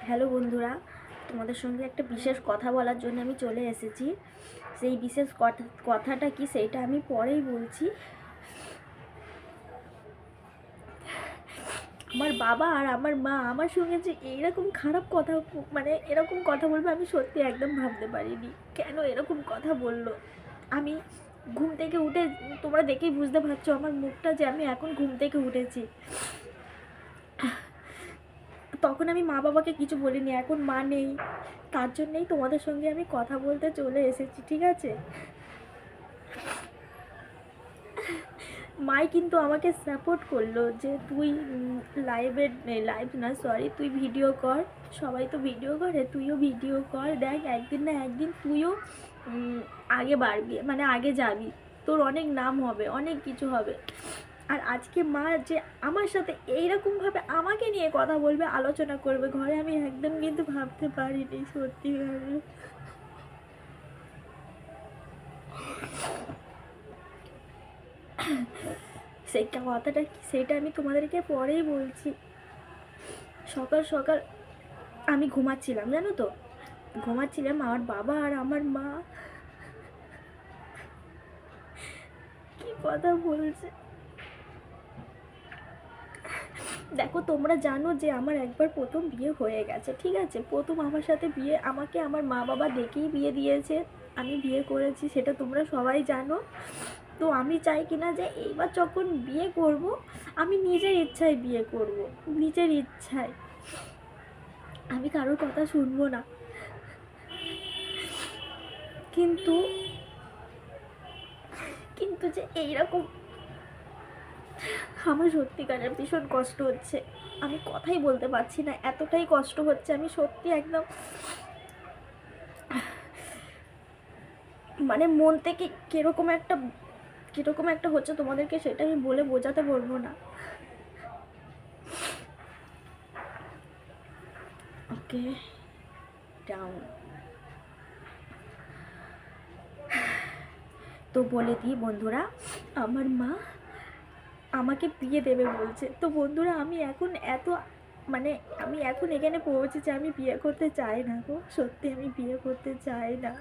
Hello বন্ধুরা, তোমাদের সঙ্গে একটা বিশেষ কথা বলার জন্য আমি চলে এসেছি। সেই বিশেষ কথা- কথাটা কি সেইটা আমি পরেই বলছি। আমার বাবা আর আমার মা আমার সঙ্গে যে এইরকম খারাপ কথা মানে এরকম কথা বলবে আমি সত্যি একদম ভাবতে পারিনি। কেন এরকম কথা বলল? আমি ঘুম থেকে উঠে, তোমরা দেখেই বুঝতে পারছ আমার মুখটা যে আমি এখন ঘুম থেকে উঠেছি। তখন আমি মা বাবাকে কিছু বলিনি, এখন মা নেই। তার জন্যেই তোমাদের সঙ্গে আমি কথা বলতে চলে এসেছি, ঠিক আছে? মাই কিন্তু আমাকে সাপোর্ট করল যে তুই লাইভের লাইভ না সরি তুই ভিডিও কর। সবাই তো ভিডিও করে, তুইও ভিডিও কর। দেখ, একদিন না একদিন তুইও আগে বাড়বি মানে আগে যাবি। তোর অনেক নাম হবে, অনেক কিছু হবে। আর আজকে মা যে আমার সাথে এইরকমভাবে আমাকে নিয়ে কথা বলবে, আলোচনা করবে, ঘরে আমি একদম কিন্তু ভাবতে পারিনি, সত্যি সেই কথাটা কি, সেটা আমি তোমাদেরকে পরেই বলছি। সকাল সকাল আমি ঘুমাচ্ছিলাম, জানো তো? ঘুমাচ্ছিলাম আমার বাবা আর আমার মা। কি কথা বলছে? দেখো, তোমরা জানো যে আমার একবার প্রথম বিয়ে হয়ে গেছে, ঠিক আছে? প্রথম আমার সাথে বিয়ে, আমাকে আমার মা বাবা দেখেই বিয়ে দিয়েছে, আমি বিয়ে করেছি, সেটা তোমরা সবাই জানো। তো আমি চাই কি না যে এইবার যখন বিয়ে করব, আমি নিজের ইচ্ছায় বিয়ে করব, নিজের ইচ্ছায়। আমি কারোর কথা শুনব না। কিন্তু কিন্তু যে এইরকম আমার সত্যিকারের ভীষণ কষ্ট হচ্ছে। আমি কথাই বলতে পারছি না, এতটাই কষ্ট হচ্ছে আমি সত্যি একদম মানে মন থেকে কীরকম একটা কীরকম একটা হচ্ছে তোমাদেরকে সেটা আমি বলে বোঝাতে পারব না। ওকে ডাউন তো বলে দিই বন্ধুরা, আমার মা আমাকে বিয়ে দেবে বলছে। তো বন্ধুরা, আমি এখন এত মানে আমি এখন এখানে পৌঁছেছি আমি বিয়ে করতে চাই না গো। সত্যি আমি বিয়ে করতে চাই না।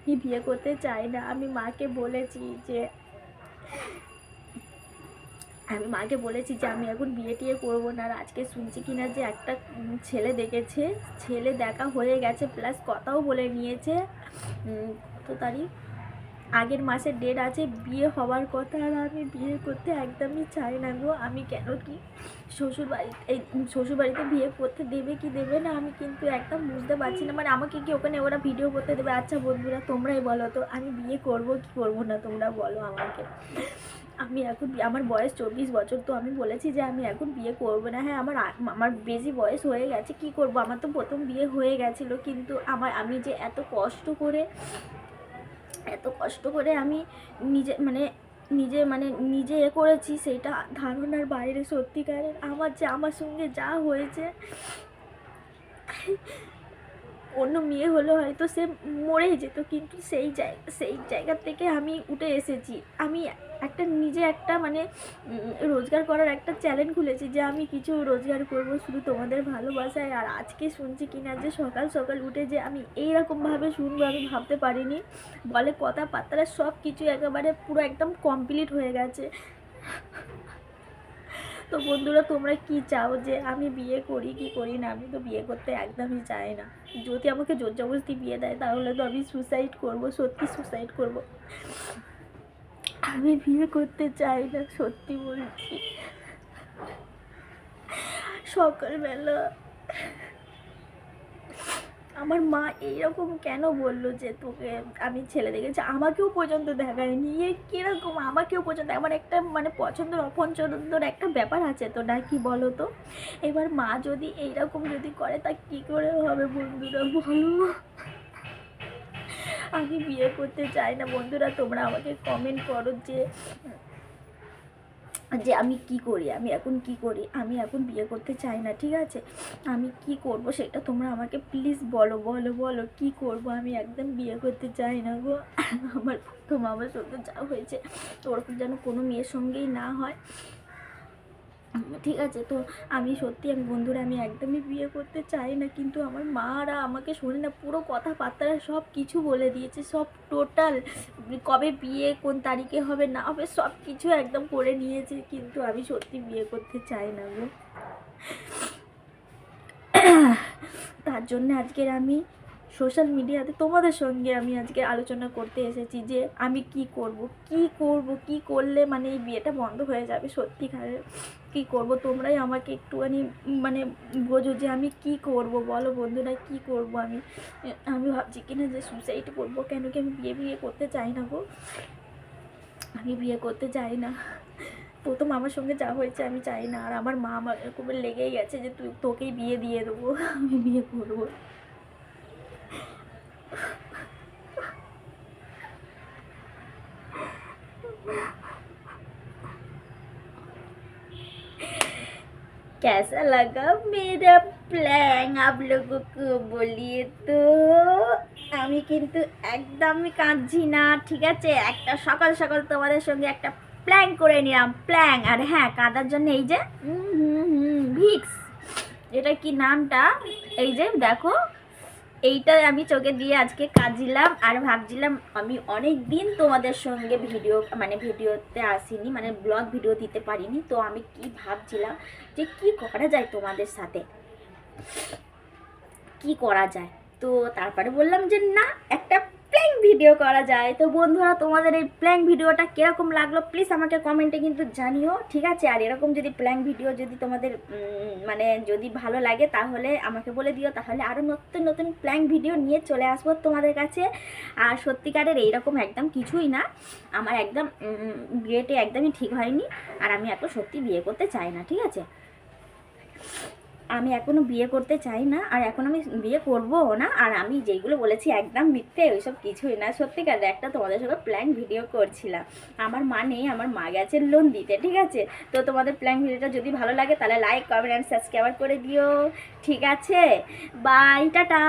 আমি বিয়ে করতে চাই না। আমি মাকে বলেছি যে, আমি মাকে বলেছি যে আমি এখন বিয়ে টিয়ে করব না। আর আজকে শুনছি কিনা যে একটা ছেলে দেখেছে। ছেলে দেখা হয়ে গেছে প্লাস কথাও বলে নিয়েছে। কত তারিখ? আগের মাসের ডেট আছে, বিয়ে হওয়ার কথা আর আমি বিয়ে করতে একদমই চাই না গো। আমি কেন কি শ্বশুর বাড়ি এই শ্বশুর বাড়িতে বিয়ে করতে দেবে কি দেবে না আমি কিন্তু একদম বুঝতে পারছি না। মানে আমাকে কি ওখানে ওরা ভিডিও করতে দেবে? আচ্ছা বন্ধুরা, তোমরাই বলো তো, আমি বিয়ে করব কি করব না তোমরা বলো আমাকে। আমি এখন আমার বয়স চব্বিশ বছর, তো আমি বলেছি যে আমি এখন বিয়ে করব না। হ্যাঁ আমার আমার বেশি বয়স হয়ে গেছে, কি করব? আমার তো প্রথম বিয়ে হয়ে গেছিল, কিন্তু আমার, আমি যে এত কষ্ট করে এত কষ্ট করে আমি নিজে মানে নিজে মানে নিজে এ করেছি সেটা ধারণার বাইরে সত্যিকারের আমার যে আমার সঙ্গে যা হয়েছে অন্য মেয়ে হলে হয়তো সে মরেই যেত, কিন্তু সেই জায়গা সেই জায়গা থেকে আমি উঠে এসেছি। আমি একটা নিজে একটা মানে রোজগার করার একটা চ্যালেঞ্জ খুলেছি যে আমি কিছু রোজগার করব শুধু তোমাদের ভালোবাসায়। আর আজকে শুনছি কিনা যে সকাল সকাল উঠে যে আমি এইরকমভাবে শুনব আমি ভাবতে পারিনি। বলে কথাবার্তা সব কিছু একেবারে পুরো একদম কমপ্লিট হয়ে গেছে। তো বন্ধুরা, তোমরা কি চাও যে আমি বিয়ে করি কি করি না? আমি তো বিয়ে করতে একদমই চাই না। যদি আমাকে জোর জবরদস্তি বিয়ে দেয়, তাহলে তো আমি সুসাইড করব, সত্যি সুসাইড করব। আমি বিয়ে করতে চাই না, সত্যি বলছি। সকালবেলা আমার মা এইরকম কেন বলল যে তোকে আমি ছেলে দেখেছি? আমাকেও পর্যন্ত দেখায়নি। এ কীরকম? আমাকেও পর্যন্ত আমার একটা মানে পছন্দের, অপছন্দর একটা ব্যাপার আছে তো নাকি বলো তো? এবার মা যদি এইরকম যদি করে, তা কী করে হবে বন্ধুরা? বলো। আমি বিয়ে করতে চাই না। বন্ধুরা, তোমরা আমাকে কমেন্ট করো যে যে আমি কি করি, আমি এখন কি করি, আমি এখন বিয়ে করতে চাই না, ঠিক আছে? আমি কি করব সেটা তোমরা আমাকে প্লিজ বলো বলো বলো, কি করব? আমি একদম বিয়ে করতে চাই না গো। আমার প্রথম আমার সঙ্গে যা হয়েছে, ওরকম যেন কোনো মেয়ের সঙ্গেই না হয়। ঠিক আছে, তো আমি সত্যি আমি বন্ধুরা, আমি একদমই বিয়ে করতে চাই না, কিন্তু আমার মারা আমাকে শোনে না, পুরো কথাবার্তারা সব কিছু বলে দিয়েছে, সব টোটাল কবে বিয়ে, কোন তারিখে হবে, না হবে, সব কিছু একদম করে নিয়েছে, কিন্তু আমি সত্যি বিয়ে করতে চাই না গো। তার জন্য আজকের আমি সোশ্যাল মিডিয়াতে তোমাদের সঙ্গে আমি আজকে আলোচনা করতে এসেছি যে আমি কি করব কি করব, কি করলে মানে এই বিয়েটা বন্ধ হয়ে যাবে সত্যিকারের। কি করব? তোমরাই আমাকে একটুখানি মানে বোঝো যে আমি কি করব? বলো বন্ধুরা, কি করব আমি? আমি ভাবছি কিনা যে সুসাইড করব? কেন কি আমি বিয়ে বিয়ে করতে চাই না গো? আমি বিয়ে করতে চাই না। প্রথম আমার সঙ্গে যা হয়েছে আমি চাই না। আর আমার মা আমার এরকম লেগেই গেছে যে তুই তোকেই বিয়ে দিয়ে দেবো। আমি বিয়ে করব। कैसा लगा मेरा प्लान आप लोगों को बोलिए তো আমি কিন্তু একদমই কাঁদছি না ঠিক আছে একটা সকাল সকাল তোমাদের সঙ্গে একটা প্ল্যান করে নিলাম প্ল্যান আর হ্যাঁ কাঁদার জন্য এই যে হুম হুম হুম ভিক্স এটা কি নামটা এই যে দেখো এইটা আমি চোখে দিয়ে আজকে কাজিলাম আর ভাবছিলাম, আমি অনেক দিন তোমাদের সঙ্গে ভিডিও মানে ভিডিওতে আসিনি মানে ব্লগ ভিডিও দিতে পারিনি, তো আমি কি ভাবছিলাম যে কি করা যায় তোমাদের সাথে? কি করা যায়? তো তারপরে বললাম যে না, একটা প্ল্যাং ভিডিও করা যায়। তো বন্ধুরা, তোমাদের এই প্ল্যাং ভিডিওটা কীরকম লাগল প্লিজ আমাকে কমেন্টে কিন্তু জানিও, ঠিক আছে? আর এরকম যদি প্ল্যাং ভিডিও যদি তোমাদের মানে যদি ভালো লাগে তাহলে আমাকে বলে দিও, তাহলে আরও নতুন নতুন প্ল্যাং ভিডিও নিয়ে চলে আসব তোমাদের কাছে। আর সত্যিকারের এইরকম একদম কিছুই না, আমার একদম বিয়েটা একদমই ঠিক হয়নি, আর আমি এত সত্যি বিয়ে করতে চাই না, ঠিক আছে? আমি এখনও বিয়ে করতে চাই না, আর এখন আমি বিয়ে করব না, আর আমি যেইগুলো বলেছি একদম মিথ্যে, ওইসব কিছুই না। সত্যিকার একটা তোমাদের সঙ্গে প্ল্যান ভিডিও করছিলাম। আমার মা নেই, আমার মা গেছে লোন দিতে, ঠিক আছে? তো তোমাদের প্ল্যান ভিডিওটা যদি ভালো লাগে, তাহলে লাইক কমেন্ট অ্যান্ড সাবস্ক্রাইব করে দিও। ঠিক আছে? Bye tata!